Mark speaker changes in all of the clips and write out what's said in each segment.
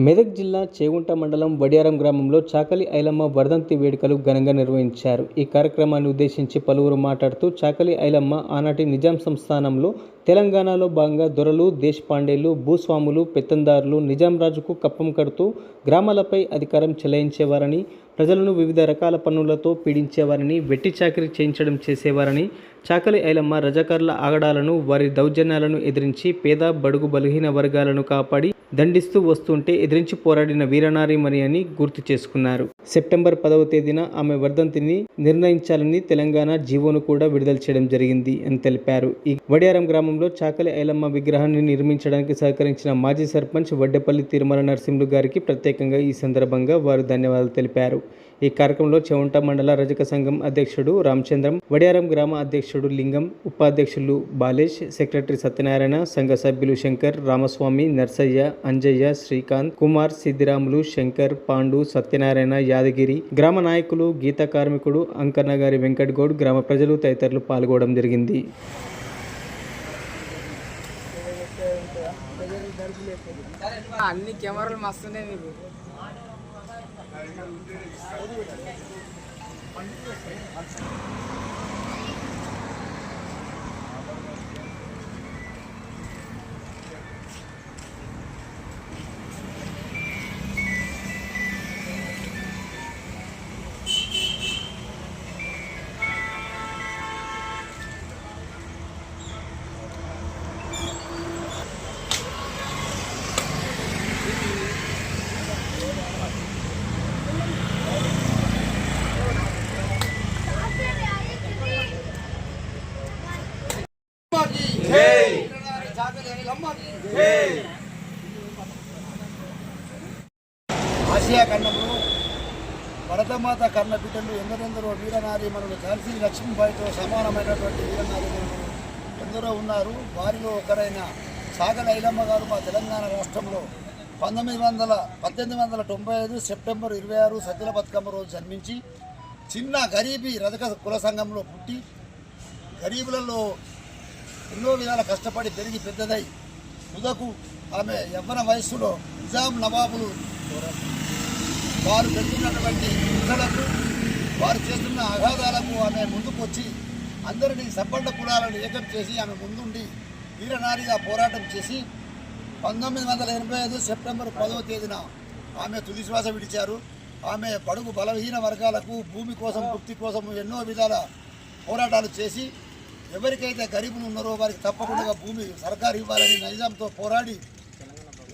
Speaker 1: మెదక్ జిల్లా చేగుంట మండలం వడియారం గ్రామంలో చాకలి ఐలమ్మ వర్ధంతి వేడుకలు ఘనంగా నిర్వహించారు. ఈ కార్యక్రమాన్ని ఉద్దేశించి పలువురు మాట్లాడుతూ చాకలి ఐలమ్మ ఆనాటి నిజాం సంస్థానంలో తెలంగాణలో భాగంగా దొరలు దేశపాండేలు భూస్వాములు పెత్తందారులు నిజాం రాజుకు కప్పం కడుతూ గ్రామాలపై అధికారం చెలాయించేవారని ప్రజలను వివిధ రకాల పన్నులతో పీడించేవారని వెట్టి చాకరీ చేయించడం చేసేవారని చాకలి ఐలమ్మ రజాకారుల ఆగడాలను వారి దౌర్జన్యాలను ఎదిరించి పేద బడుగు బలహీన వర్గాలను కాపాడి దండిస్తూ వస్తుంటే ఎదిరించి పోరాడిన వీరనారిమణి అని గుర్తు చేసుకున్నారు. సెప్టెంబర్ పదవ తేదీన ఆమె వర్ధంతిని నిర్ణయించాలని తెలంగాణ జీవోను కూడా విడుదల చేయడం జరిగింది అని తెలిపారు. ఈ వడియారం గ్రామంలో చాకలి ఐలమ్మ విగ్రహాన్ని నిర్మించడానికి సహకరించిన మాజీ సర్పంచ్ వడ్డెపల్లి తిరుమల నరసింహులు గారికి ప్రత్యేకంగా ఈ సందర్భంగా వారు ధన్యవాదాలు తెలిపారు. ఈ కార్యక్రమంలో చెవంట మండల రజక సంఘం అధ్యక్షుడు రామచంద్రం వడియారం గ్రామ అధ్యక్షుడు లింగం ఉపాధ్యక్షులు బాలేష్ సెక్రటరీ సత్యనారాయణ సంఘ సభ్యులు శంకర్ రామస్వామి నర్సయ్య అంజయ్య శ్రీకాంత్ కుమార్ సిద్దిరాములు శంకర్ పాండు సత్యనారాయణ యాదగిరి గ్రామ నాయకులు గీత కార్మికుడు అంకన్నగారి వెంకట్ గౌడ్ గ్రామ ప్రజలు తదితరులు పాల్గొనడం జరిగింది.
Speaker 2: అన్ని కెమెరాలు మస్తున్నాయి నీకు.
Speaker 3: 아, ఆసియా ఖండంలో భరతమాత కర్ణ బిడ్డలు ఎందరెందరో వీరనారీమణులు ఝాన్సీ లక్ష్మీబాయితో సమానమైనటువంటి వీరనారీమణులు ఎందరో ఉన్నారు. వారిలో ఒకరైన సాగర ఐలమ్మ గారు మా తెలంగాణ రాష్ట్రంలో పంతొమ్మిది వందల పద్దెనిమిది వందల తొంభై ఐదు సెప్టెంబర్ ఇరవై ఆరు సద్దుల బతుకమ్మ రోజు జన్మించి చిన్న గరీబీ రజక కుల సంఘంలో పుట్టి గరీబులలో ఎన్నో విధాల కష్టపడి పెరిగి పెద్దదై తుదకు ఆమె యవ్వన వయస్సులో నిజాం నవాబులు వారు పెడుతున్నటువంటి హింసలకు వారు చేస్తున్న అగాధాలకు ఆమె ముందుకు వచ్చి అందరినీ సబ్బండ కులాలను ఏకం చేసి ఆమె ముందుండి వీరనారిగా పోరాటం చేసి పంతొమ్మిది వందల ఎనభై ఐదు సెప్టెంబర్ పదవ తేదీన ఆమె తుది శ్వాస విడిచారు. ఆమె పడుగు బలహీన వర్గాలకు భూమి కోసం వృత్తి కోసం ఎన్నో విధాల పోరాటాలు చేసి ఎవరికైతే గరీబులు ఉన్నారో వారికి తప్పకుండా భూమి సర్కారు ఇవ్వాలని నైజాంతో పోరాడి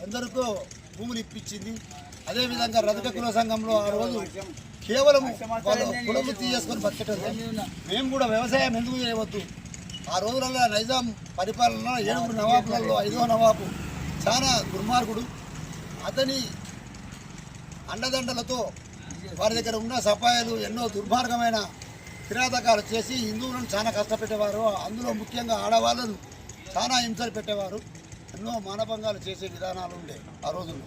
Speaker 3: ఎందరికో భూములు ఇప్పించింది. అదేవిధంగా రజక కుల సంఘంలో ఆ రోజు కేవలం వాళ్ళు కులము తీసుకొని బతకటం మేము కూడా వ్యవసాయం ఎందుకు చేయవద్దు? ఆ రోజులలో నైజాం పరిపాలనలో ఏడుగురు నవాబులలో ఐదో నవాబు చాలా దుర్మార్గుడు. అతని అండదండలతో వారి దగ్గర ఉన్న సపాయాలు ఎన్నో దుర్మార్గమైన కిరాతకాలు చేసి హిందువులను చాలా కష్టపెట్టేవారు. అందులో ముఖ్యంగా ఆడవాళ్ళను చాలా హింసలు పెట్టేవారు. ఎన్నో మానభంగాలు చేసే విధానాలు ఉండే ఆ రోజుల్లో.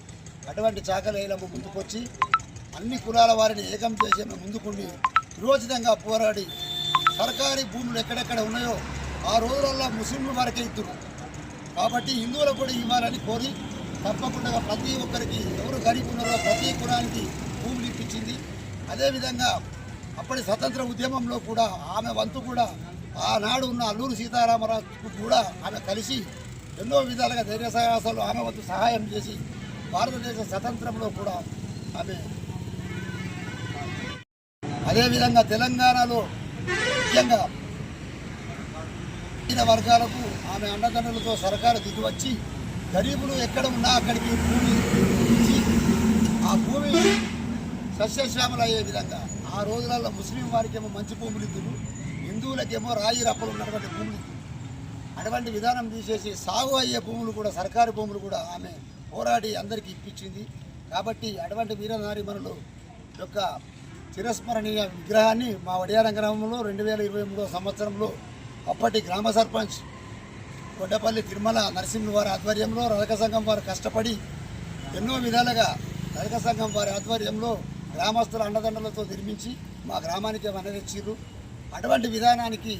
Speaker 3: అటువంటి చాకలేలమ్మ ముందుకొచ్చి అన్ని కులాల వారిని ఏకం చేసి ముందుకుండి విరోచితంగా పోరాడి సర్కారీ భూములు ఎక్కడెక్కడ ఉన్నాయో ఆ రోజులలో ముస్లింలు వారికే ఇద్దరు. కాబట్టి హిందువులకు కూడా ఇవ్వాలని కోరి తప్పకుండా ప్రతి ఒక్కరికి ఎవరు గరీబ్ ఉన్నారో ప్రతి కులానికి భూములు ఇప్పించింది. అదేవిధంగా అప్పటి స్వతంత్ర ఉద్యమంలో కూడా ఆమె వంతు కూడా ఆనాడు ఉన్న అల్లూరు సీతారామరాజుకు కూడా ఆమె కలిసి ఎన్నో విధాలుగా ధైర్య సాహసాలు ఆమె వంతు సహాయం చేసి భారతదేశ స్వతంత్రంలో కూడా ఆమె అదేవిధంగా తెలంగాణలో ముఖ్యంగా వివిధ వర్గాలకు ఆమె అండదండలతో సర్కారు దిగి వచ్చి గరీబులు ఎక్కడ ఉన్నా అక్కడికి భూమి ఆ భూమి సస్యశ్యామలు అయ్యే విధంగా ఆ రోజులలో ముస్లిం వారికేమో మంచి భూములు ఇద్దురు హిందువులకేమో రాయి రప్పలు ఉన్నటువంటి భూములు ఇద్దురు. అటువంటి విధానం తీసేసి సాగు అయ్యే భూములు కూడా సర్కారు భూములు కూడా ఆమె పోరాడి అందరికీ ఇప్పించింది. కాబట్టి అటువంటి వీరనారిమణులు యొక్క చిరస్మరణీయ విగ్రహాన్ని మా వడియారం గ్రామంలో రెండు వేల ఇరవై మూడో సంవత్సరంలో అప్పటి గ్రామ సర్పంచ్ కొండపల్లి తిరుమల నరసింహ వారి ఆధ్వర్యంలో రజక సంఘం వారు కష్టపడి ఎన్నో విధాలుగా రజక సంఘం వారి ఆధ్వర్యంలో గ్రామస్తుల అండదండలతో నిర్మించి మా గ్రామానికి వనరిచ్చిర్రు. అటువంటి విధానానికి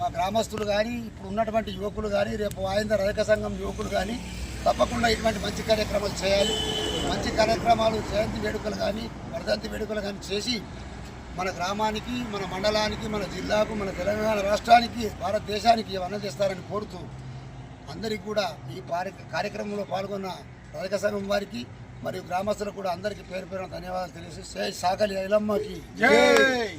Speaker 3: మా గ్రామస్తులు కానీ ఇప్పుడు ఉన్నటువంటి యువకులు కానీ రేపు వాయింద రజక సంఘం యువకులు కానీ తప్పకుండా ఇటువంటి మంచి కార్యక్రమాలు చేయాలి. మంచి కార్యక్రమాలు జయంతి వేడుకలు కానీ వర్ధంతి వేడుకలు కానీ చేసి మన గ్రామానికి మన మండలానికి మన జిల్లాకు మన తెలంగాణ రాష్ట్రానికి భారతదేశానికి ఏమన్నా చేస్తారని కోరుతూ అందరికీ కూడా ఈ కార్యక్రమంలో పాల్గొన్న రజక సంఘం వారికి మరియు గ్రామస్తులకు కూడా అందరికీ పేరు పేరున ధన్యవాదాలు తెలియజేసి సాకలి ఐలమ్మకి. జై!